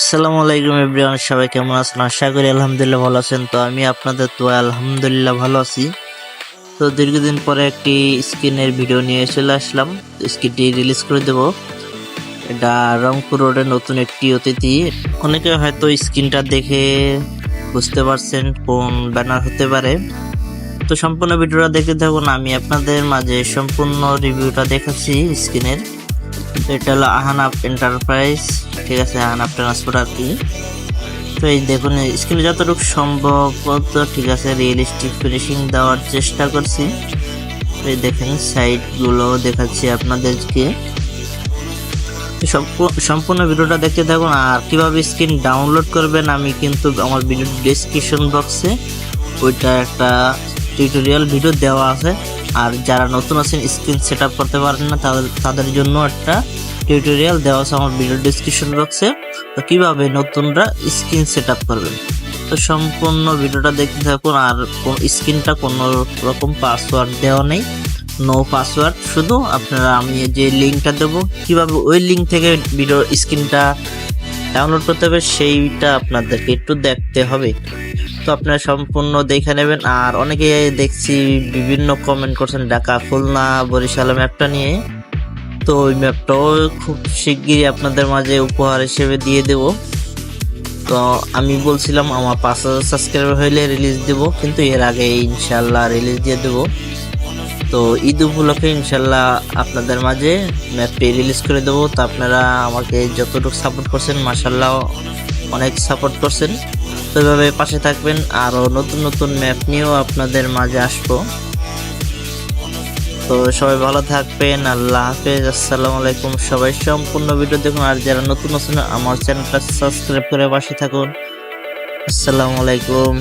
আসসালামু আলাইকুম এভরিওয়ান, সবাই কেমন আছেন? আশা করি আলহামদুলিল্লাহ ভালো আছেন। তো আমি আপনাদের তো আলহামদুলিল্লাহ ভালো আছি। তো দীর্ঘদিন পরে একটি স্ক্রিনের ভিডিও নিয়ে চলে আসলাম। স্ক্রিনটি রিলিজ করে দেব। এটা রংপুর রোডের নতুন একটি অতিথি। অনেকে হয়তো স্ক্রিনটা দেখে বুঝতে পারছেন কোন ব্যানার হতে পারে। তো সম্পূর্ণ ভিডিওটা দেখতে থাকুন, আমি আপনাদের মাঝে সম্পূর্ণ রিভিউটা দেখাচ্ছি স্ক্রিনের। এটা হলো আহানাপ এন্টারপ্রাইজ ঠিক আছে আহানাপ ট্রান্সপোর্ট আর কি তো এই দেখুন স্ক্রিনে যতটুকু সম্ভব তো ঠিক আছে রিয়েলিস্টিক ফিনিশিং দেওয়ার চেষ্টা করছি। এই দেখেন সাইটগুলো দেখাচ্ছি আপনাদেরকে। সম্পূর্ণ ভিডিওটা দেখতে থাকুন, আর কীভাবে স্ক্রিন ডাউনলোড করবেন, আমি কিন্তু আমার ভিডিও ডেসক্রিপশন বক্সে ওইটা একটা টিউটোরিয়াল ভিডিও দেওয়া আছে। আর যারা নতুন আছেন স্ক্রিন সেট আপ করতে পারেন না, তাদের জন্য একটা টিউটোরিয়াল দেওয়া আছে আমার ভিডিও ডিসক্রিপশন বক্সে তো কীভাবে নতুনরা স্ক্রিন সেট আপ করবেন? তো সম্পূর্ণ ভিডিওটা দেখতে থাকুন, আর স্ক্রিনটা কোনো রকম পাসওয়ার্ড দেওয়া নেই নো পাসওয়ার্ড শুধু আপনারা, আমি যে লিঙ্কটা দেবো, কীভাবে ওই লিঙ্ক থেকে ভিডিও স্ক্রিনটা ডাউনলোড করতে হবে, সেইটা আপনাদেরকে একটু দেখতে হবে। তো আপনারা সম্পূর্ণ দেখে নেবেন। আর অনেকে দেখছি বিভিন্ন কমেন্ট করছেন, ঢাকা, খুলনা, বরিশাল ম্যাপটা নিয়ে। তো ওই ম্যাপটাও খুব শিগগিরই আপনাদের মাঝে উপহার হিসেবে দিয়ে দেব। তো আমি বলছিলাম, আমার পাঁচ হাজার সাবস্ক্রাইবার হইলে রিলিজ দেব, কিন্তু এর আগে ইনশাল্লাহ রিলিজ দিয়ে দেব। তো ঈদ উপলক্ষে ইনশাল্লাহ আপনাদের মাঝে ম্যাপটি রিলিজ করে দেবো। তো আপনারা আমাকে যতটুকু সাপোর্ট করছেন মাসাল্লাহ অনেক সাপোর্ট করছেন। তো এভাবে পাশে থাকবেন। আরও নতুন নতুন ম্যাপ নিয়েও আপনাদের মাঝে আসব। তো সবাই ভালো থাকবেন। আল্লাহ হাফেজ। আসসালামু আলাইকুম। সবাই সম্পূর্ণ ভিডিও দেখুন। আর যারা নতুন আছেন, আমার চ্যানেলটা সাবস্ক্রাইব করে পাশে থাকুন। আসসালামু আলাইকুম।